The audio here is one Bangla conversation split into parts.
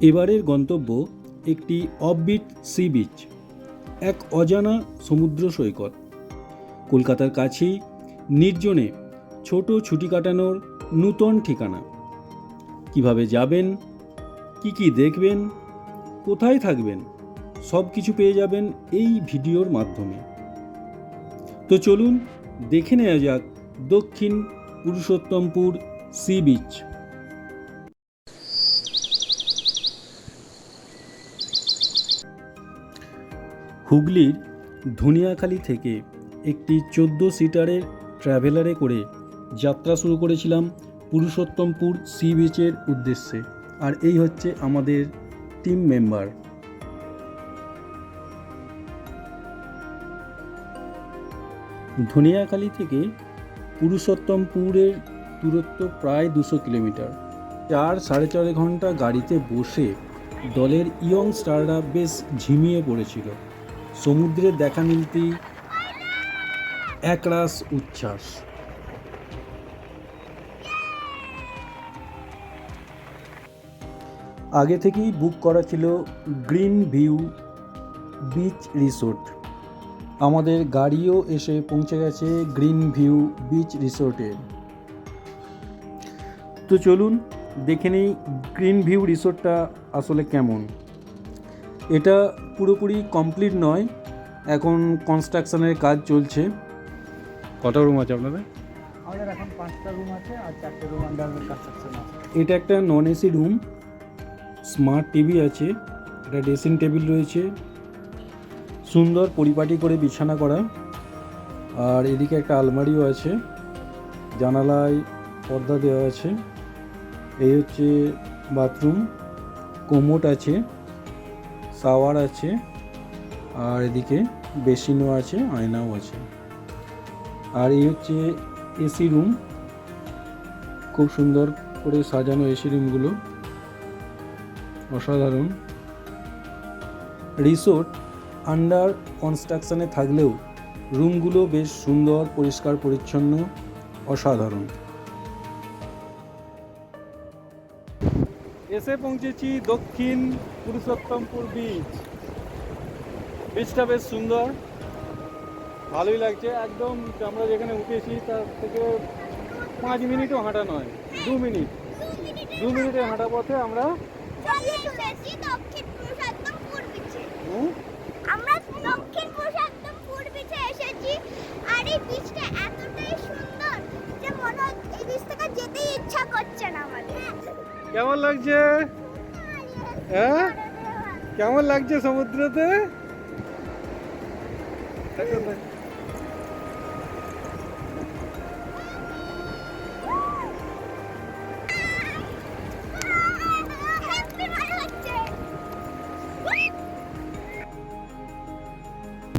এবারের গন্তব্য একটি অফবিট সি বিচ এক অজানা সমুদ্র সৈকত। কলকাতার কাছেই নির্জনে ছোট ছুটি কাটানোর নূতন ঠিকানা। কীভাবে যাবেন, কি কি দেখবেন, কোথায় থাকবেন সব কিছু পেয়ে যাবেন এই ভিডিওর মাধ্যমে। তো চলুন দেখে নেওয়া যাক দক্ষিণ পুরুষোত্তমপুর সি বিচ হুগলির ধনিয়াখালি থেকে একটি চোদ্দ সিটারের ট্রাভেলারে করে যাত্রা শুরু করেছিলাম পুরুষোত্তমপুর সি বিচের উদ্দেশ্যে। আর এই হচ্ছে আমাদের টিম মেম্বার ধনিয়াখালি থেকে পুরুষোত্তমপুরের দূরত্ব প্রায় দুশো কিলোমিটার। চার সাড়ে চার ঘণ্টা গাড়িতে বসে দলের ইয়ং স্টাররা বেশ ঝিমিয়ে পড়েছিল। সমুদ্রের দেখা মিলতেই একরাশ উচ্ছ্বাস। আগে থেকেই বুক করা ছিল গ্রিন ভিউ বিচ রিসোর্ট। আমাদের গাড়িও এসে পৌঁছে গেছে গ্রিন ভিউ বিচ রিসোর্টে। তো চলুন দেখে নিই গ্রিন ভিউ রিসোর্টটা আসলে কেমন। এটা পুরোপুরি কমপ্লিট নয়। এখন কনস্ট্রাকশনের কাজ চলছে। কটা রুম আছে আপনাদের? আমাদের এখন পাঁচটা রুম আছে আর চারটে রুম আন্ডার কনস্ট্রাকশন আছে। এটা একটা non AC room smart TV আছে। একটা ড্রেসিং টেবিল রয়েছে। সুন্দর পরিপাটি করে বিছানা করা। আর এদিকে একটা আলমারিও আছে। জানালায় পর্দা দেওয়া আছে। এই হচ্ছে বাথরুম কোমোট আছে। শাওয়ার আছে, আর এদিকে বেসিনও আছে, আয়নাও আছে। আর এই হচ্ছে এসি রুম। খুব সুন্দর করে সাজানো এসি রুমগুলো। অসাধারণ। রিসোর্ট আন্ডার কনস্ট্রাকশনে থাকলেও রুমগুলো বেশ সুন্দর, পরিষ্কার, পরিচ্ছন্ন, অসাধারণ। এসে পৌঁছেছি দক্ষিণ পুরুষোত্তমপুর বিচ বিচটা বেশ সুন্দর। ভালোই লাগছে। একদম আমরা যেখানে উঠেছি তার থেকে পাঁচ মিনিটও হাঁটা নয় দু মিনিট। দু মিনিটে হাঁটা পথে আমরা আমরা দক্ষিণ পুরুষোত্তমপুর বিচে এসেছি আর এই বিচটা এতটাই সুন্দর যে মনে হচ্ছে এই বিচ থেকে যেতেই ইচ্ছা করছে না আমাদের। কেমন লাগছে? হ্যাঁ? কেমন লাগছে সমুদ্রতে?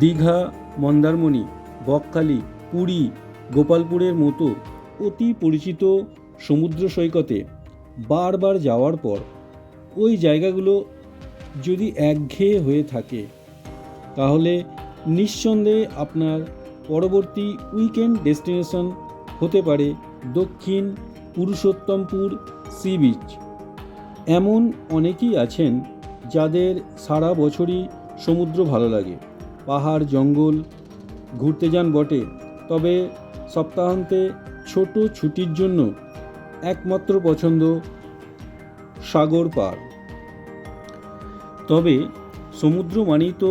দীঘা, মন্দারমণি, বকখালি, পুরী, গোপালপুরের মতো অতি পরিচিত সমুদ্র সৈকতে বারবার যাওয়ার পর ওই জায়গাগুলো যদি একঘেয়ে হয়ে থাকে, তাহলে নিঃসন্দেহে আপনার পরবর্তী উইকেন্ড ডেস্টিনেশন হতে পারে দক্ষিণ পুরুষোত্তমপুর সি বিচ। এমন অনেকেই আছেন যাদের সারা বছরই সমুদ্র ভালো লাগে। পাহাড়, জঙ্গল, ঘুরতে যান বটে। তবে সপ্তাহান্তে ছোট ছুটির জন্য একমাত্র পছন্দ সাগর পার। তবে সমুদ্র মানেই তো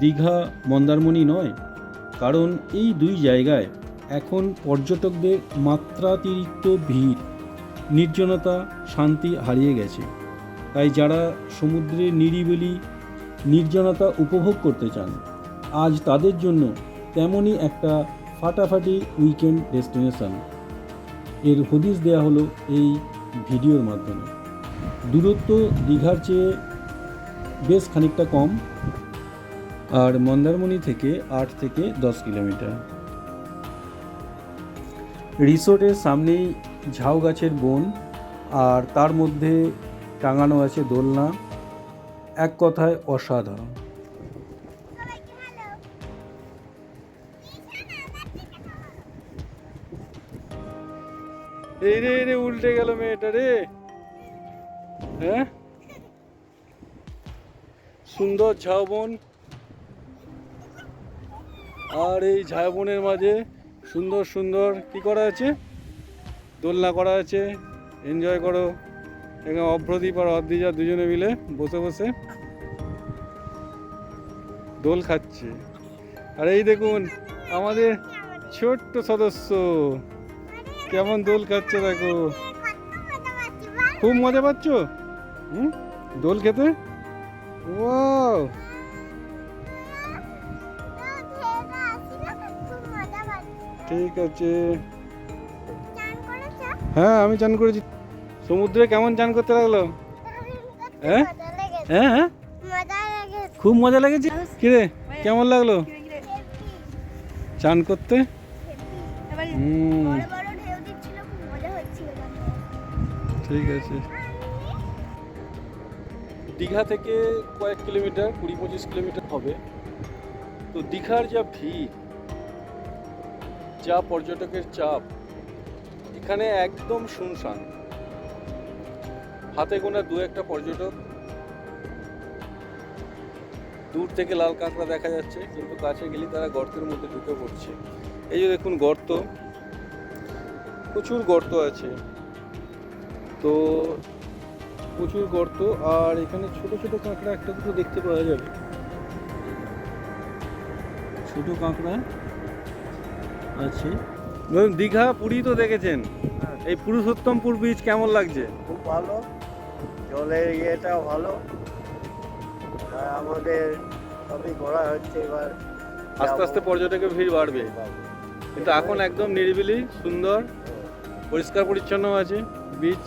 দীঘা মন্দারমণি নয়, কারণ এই দুই জায়গায় এখন পর্যটকদের মাত্রাতিরিক্ত ভিড়, নির্জনতা, শান্তি হারিয়ে গেছে। তাই যারা সমুদ্রের নিরিবিলি, নির্জনতা উপভোগ করতে চান, আজ তাদের জন্য তেমনই একটা ফাটাফাটি উইকেন্ড ডেস্টিনেশন। এর হদিশ দেয়া হলো এই ভিডিওর মাধ্যমে। দূরত্ব দীঘার চেয়ে বেশ খানিকটা কম আর মন্দারমণি থেকে আট থেকে দশ কিলোমিটার। রিসোর্টের সামনেই ঝাউ গাছের বন আর তার মধ্যে টাঙানো আছে দোলনা, এক কথায় অসাধারণ। এই রে রে, উল্টে গেল মেয়েটা রে। হ্যাঁ? সুন্দর ঝাউবন। আর এই ঝাউবনের মাঝে সুন্দর সুন্দর কি করা আছে? দোলনা করা আছে। এনজয় করো। এখানে অভ্রদীপ আর অদ্রিজা দুজনে মিলে বসে বসে দোল খাচ্ছে। আর এই দেখুন, আমাদের ছোট্ট সদস্য। কেমন দোল খাচ্ছে দেখো। খুব মজা পাচ্ছ? হুম? দোল খেতে? ও ঠিক আছে। হ্যাঁ আমি চান করেছি। সমুদ্রে কেমন চান করতে লাগল? হ্যাঁ? হ্যাঁ হ্যাঁ? খুব মজা লেগেছে। কিরে কেমন লাগল? চান করতে? হুম। ঠিক আছে। দীঘা থেকে কয়েক কিলোমিটার, কুড়ি পঁচিশ কিলোমিটার হবে। তো দীঘার যা ভিড়, যা পর্যটকের চাপ, এখানে একদম শুনশান। হাতে গোনা দু একটা পর্যটক। দূর থেকে লাল কাঁকড়া দেখা যাচ্ছে, কিন্তু কাছে গেলে তারা গর্তের মধ্যে ঢুকে পড়ছে। এই যে দেখুন গর্ত, প্রচুর গর্ত আছে। তো প্রচুর গর্ত আর এখানে ছোট ছোট কাঁকড়া একটা দুটো দেখতে পাওয়া যাবে। ছোট কাঁকড়া আছে। ধরুন দীঘা পুরী তো দেখেছেন। এই পুরুষোত্তমপুর বীচ কেমন লাগছে? খুব ভালো। জলের ইয়েটাও ভালো। আর আমাদের সবই ঘোরা হচ্ছে এবার আস্তে আস্তে পর্যটকের ভিড় বাড়বে। কিন্তু এখন একদম নিরিবিলি সুন্দর পরিষ্কার পরিচ্ছন্ন আছে বীচ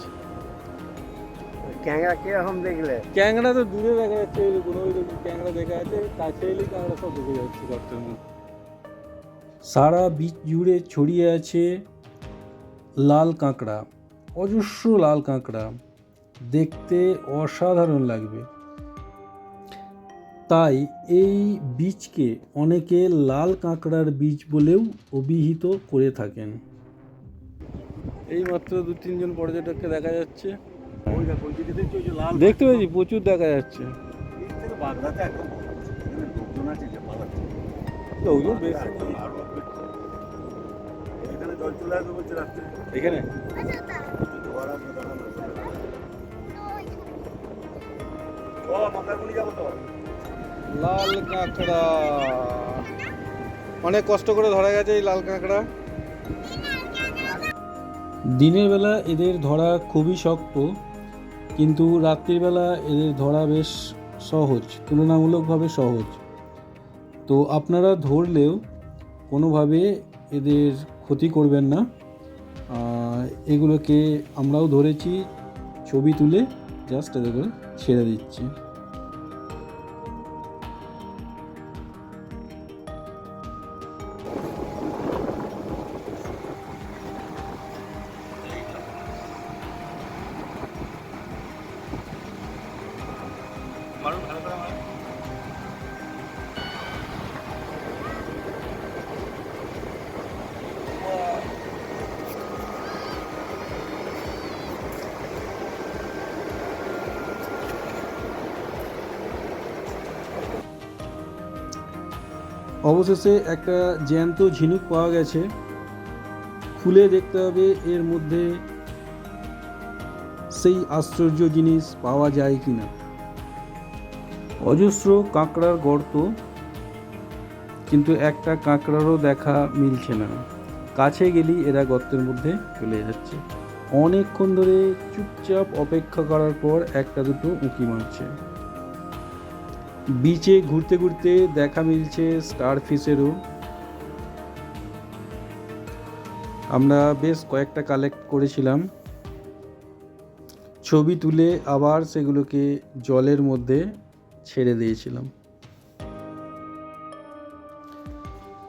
ক্যাংরা কীরকম দেখলে? ক্যাংড়া তো দূরে দেখা যাচ্ছে ওই কোনো ক্যাংড়া দেখা যাচ্ছে কাছে এলে ক্যাংড়া সব ঢুকে যাচ্ছে গর্তের মধ্যে। সারা বীচ জুড়ে ছড়িয়ে আছে লাল কাঁকড়া অজস্র লাল কাঁকড়া। দেখতে অসাধারণ লাগবে। তাই এই বীজকে অনেকে লাল কাঁকড়ার বীজ বলেও অভিহিত করে থাকেন। এই মাত্র দু তিনজন পর্যটককে দেখা যাচ্ছে। দেখতে পেয়েছি, প্রচুর দেখা যাচ্ছে। এখানে? লাল কাঁকড়া। অনেক কষ্ট করে ধরা গেছে এই লাল কাঁকড়া। দিনের বেলা এদের ধরা খুবই শক্ত। কিন্তু রাত্রিবেলা এদের ধরা বেশ সহজ, তুলনামূলকভাবে সহজ। তো আপনারা ধরলেও কোনোভাবে এদের ক্ষতি করবেন না। এগুলোকে আমরাও ধরেছি, ছবি তুলে জাস্ট এদের করে ছেড়ে দিচ্ছি। অবশেষে একটা জ্যান্ত ঝিনুক পাওয়া গেছে। খুলে দেখতে হবে, এর মধ্যে সেই আশ্চর্য জিনিস পাওয়া যায় কি না অজস্র কাঁকড়ার গর্ত, কিন্তু একটা কাঁকড়ারও দেখা মিলছে না। কাছে গেলেই এরা গর্তের মধ্যে চলে যাচ্ছে। অনেকক্ষণ ধরে চুপচাপ অপেক্ষা করার পর একটা দুটো উঁকি মারছে। বিচে ঘুরতে ঘুরতে দেখা মিলছে স্টার ফিশেরও আমরা বেশ কয়েকটা কালেক্ট করেছিলাম। ছবি তুলে আবার সেগুলোকে জলের মধ্যে ছেড়ে দিয়েছিলাম।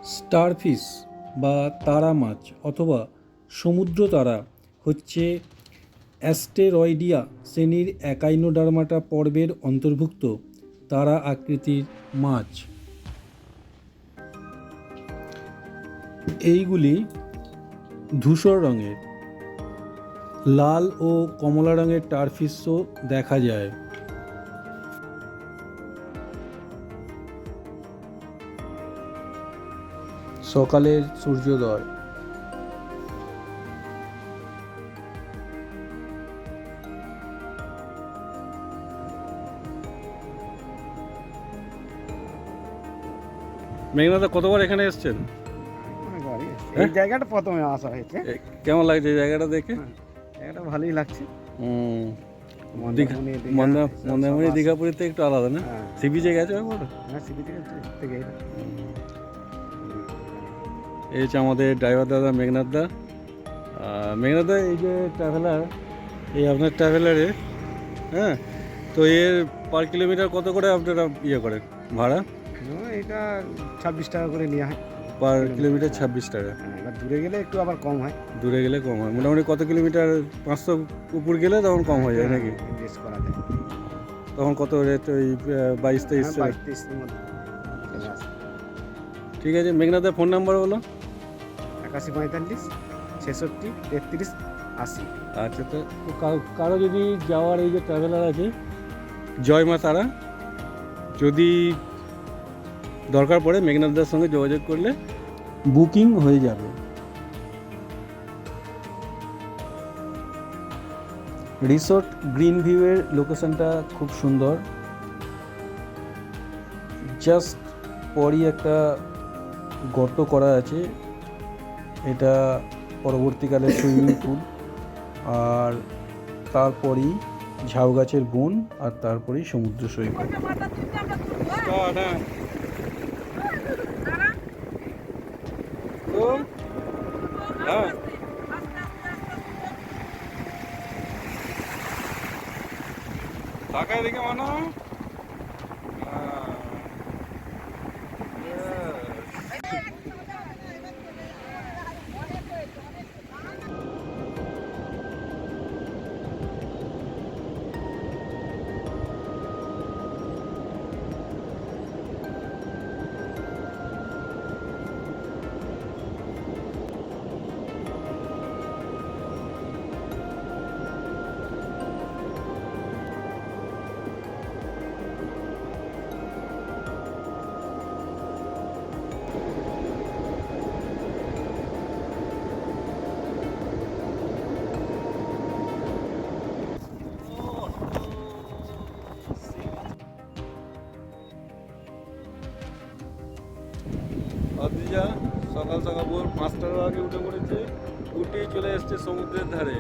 স্টারফিশ বা তারা মাছ অথবা সমুদ্র তারা হচ্ছে অ্যাস্টেরয়েডিয়া শ্রেণির একাইনোডার্মাটা পর্বের অন্তর্ভুক্ত। তারা আকৃতির মাছ। এইগুলি ধূসর রঙের। লাল ও কমলা রঙের টারফিসও দেখা যায়। সকালের সূর্যোদয়। মেঘনাদা কতবার এখানে এসছেন? এই জায়গাটা প্রথমে আসা হয়েছে। কেমন লাগছে জায়গাটা দেখে? এটা ভালোই লাগছে। মন্দারমণি, দীঘা, মন্দা সব- মন্দারমণি সব আছে। দীঘাপুরের তো একটু আলাদা না? হ্যাঁ। সি বিচে গেছো একবার হ্যাঁ এই হচ্ছে আমাদের ড্রাইভার দাদা মেঘনাথ দা মেঘনাথ দা এই যে ট্রাভেলার এই আপনার ট্রাভেলারে হ্যাঁ? তো এর পার কিলোমিটার কত করে আপনারা ইয়ে করেন ভাড়া? এটা ছাব্বিশ টাকা করে নেওয়া হয়। পার কিলোমিটার ছাব্বিশ টাকা। হ্যাঁ, এবার দূরে গেলে একটু আবার কম হয়। দূরে গেলে কম হয়। মোটামুটি কত কিলোমিটার? পাঁচশো উপর গেলে তখন কম হয়ে যায় নাকি? বেশ করা যায়। তখন কত রেট ওই বাইশ তেইশ হ্যাঁ, আসে। ঠিক আছে মেঘনাথের ফোন নাম্বার বলো। একাশি পঁয়তাল্লিশ ছেষট্টি তেত্রিশ আশি। আচ্ছা তো কারো- কারও যদি যাওয়ার এই যে ট্রাভেলার আছে জয় মা তারা। যদি দরকার পড়ে মেঘনাথদার সঙ্গে যোগাযোগ করলে বুকিং হয়ে যাবে। রিসোর্ট গ্রিন ভিউয়ের লোকেশনটা খুব সুন্দর। জাস্ট পরই একটা গর্ত করা আছে। এটা পরবর্তীকালে সুইমিং পুল। আর তারপরই ঝাউ গাছের বন আর তারপরেই সমুদ্র সৈকত। তাকায় দেখে মানো পাঁচটার আগে উঠে পড়েছে, উঠেই চলে এসছে সমুদ্রের ধারে।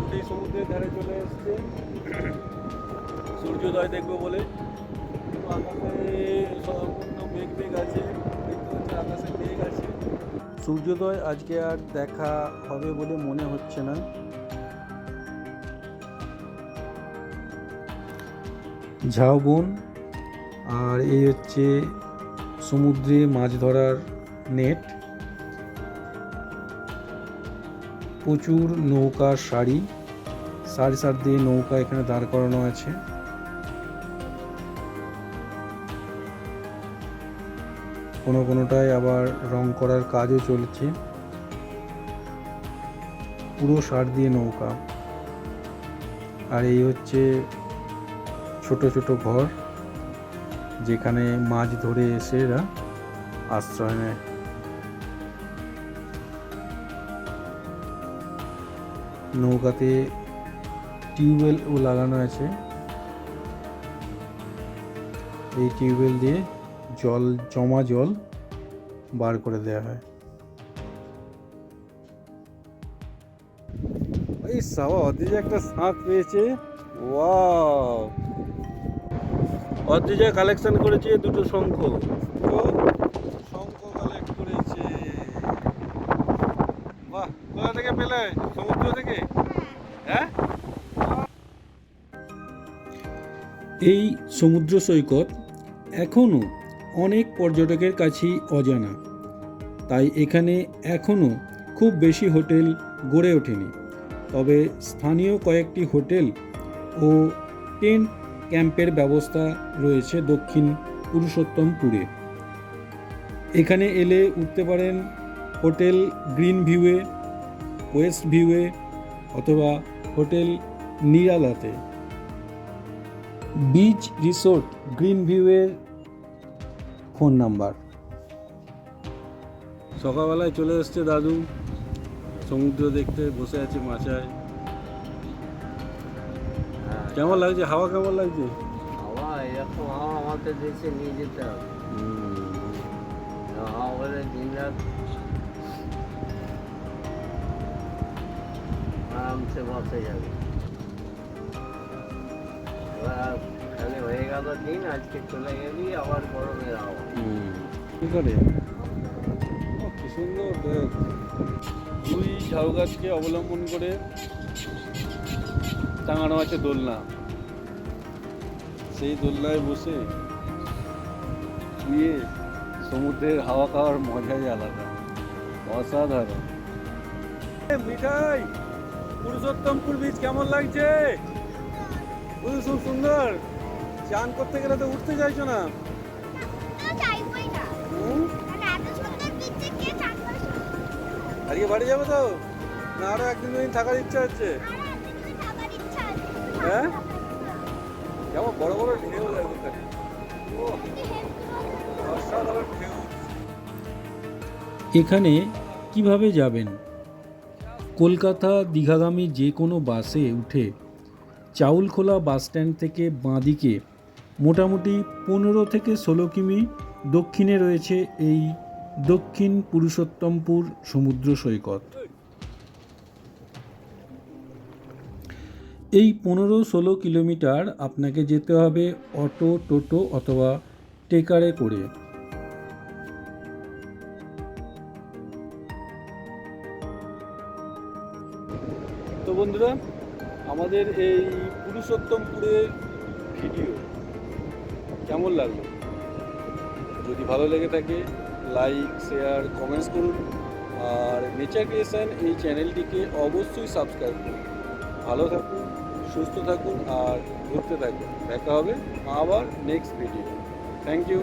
উঠেই সমুদ্রের ধারে চলে এসছে। সূর্যোদয় দেখব বলে। মেঘ মেঘ আছে সূর্যোদয় আজকে আর দেখা হবে বলে মনে হচ্ছে না। ঝাউবন আর এই হচ্ছে সমুদ্রে মাছ ধরার নেট। প্রচুর নৌকা, সারি। সারি সার দিয়ে নৌকা এখানে দাঁড় করানো আছে। কোনো কোনোটায় আবার রং করার কাজও চলছে। পুরো সার দিয়ে নৌকা। আর এই হচ্ছে ছোট ছোট ঘর, যেখানে মাছ ধরে এসে এরা আশ্রয় নেয়। নৌকাতে টিউবওয়েলও লাগানো আছে। এই টিউবওয়েল দিয়ে জল, জমা জল বার করে দেওয়া হয়। একটা শাঁখ পেয়েছে। ওয়াও! অদ্রিজা কালেকশন করেছে দুটো শঙ্খ কালেক্ট করেছে বাহ কোথা থেকে পেলে হ্যাঁ? এই সমুদ্র সৈকত এখনও অনেক পর্যটকের কাছেই অজানা। তাই এখানে এখনও খুব বেশি হোটেল গড়ে ওঠেনি। তবে স্থানীয় কয়েকটি হোটেল ও টেন্ট ক্যাম্পের ব্যবস্থা রয়েছে দক্ষিণ পুরুষোত্তমপুরে। এখানে এলে উঠতে পারেন হোটেল গ্রিন ভিউয়ে ওয়েস্ট ভিউয়ে অথবা হোটেল নিরালাতে। বিচ রিসোর্ট গ্রিন ভিউয়ের ফোন নাম্বার। সকালবেলায় চলে এসছে দাদু। সমুদ্র দেখতে বসে আছে মাচায় কেমন লাগছে? হাওয়া কেমন লাগছে? হাওয়া এরকম হাওয়া আমাদের দেশে নিয়ে যেতে হবে। হাওয়া বলে দিন রাত আরামসে বসে যাবে খালি হয়ে গেল দিন আজকে চলে গেলি আবার গরমের হাওয়া কি করে দুই ঝাউ গাছকে অবলম্বন করে টাঙানো আছে দোলনা সেই দোলনায় বসে শুয়ে সমুদ্রের হাওয়া খাওয়ার মজাই আলাদা। অসাধারণ। মিঠাই! পুরুষোত্তমপুর বীজ কেমন লাগছে খুব সুন্দর চান করতে গেলে তো উঠতে চাইছো না? মানে? আজকে বাড়ি যাবে তো না আরও একদিন দুদিন থাকার ইচ্ছা হচ্ছে। হ্যাঁ? কেমন বড় বড় ঢেউ লাগে ওখানে। ও, অসাধারণ ঢেউ। এখানে কীভাবে যাবেন কলকাতা দীঘাগামী যে কোনো বাসে উঠে চাউলখোলা বাস স্ট্যান্ড থেকে বাঁদিকে মোটামুটি পনেরো থেকে ষোলো কিমি দক্ষিণে রয়েছে এই দক্ষিণ পুরুষোত্তমপুর সমুদ্র সৈকত। এই পনেরো ষোলো কিলোমিটার আপনাকে যেতে হবে অটো, টোটো অথবা টেকারে করে। তো বন্ধুরা, আমাদের এই পুরুষোত্তমপুরের ভিডিও কেমন লাগল? যদি ভালো লেগে থাকে লাইক শেয়ার কমেন্টস করুন। আর নেচার ক্রিয়েশন এই চ্যানেলটিকে অবশ্যই সাবস্ক্রাইব করুন। ভালো থাকুন, সুস্থ থাকুন, আর ঘুরতে থাকুন। দেখা হবে আবার নেক্সট ভিডিও থ্যাংক ইউ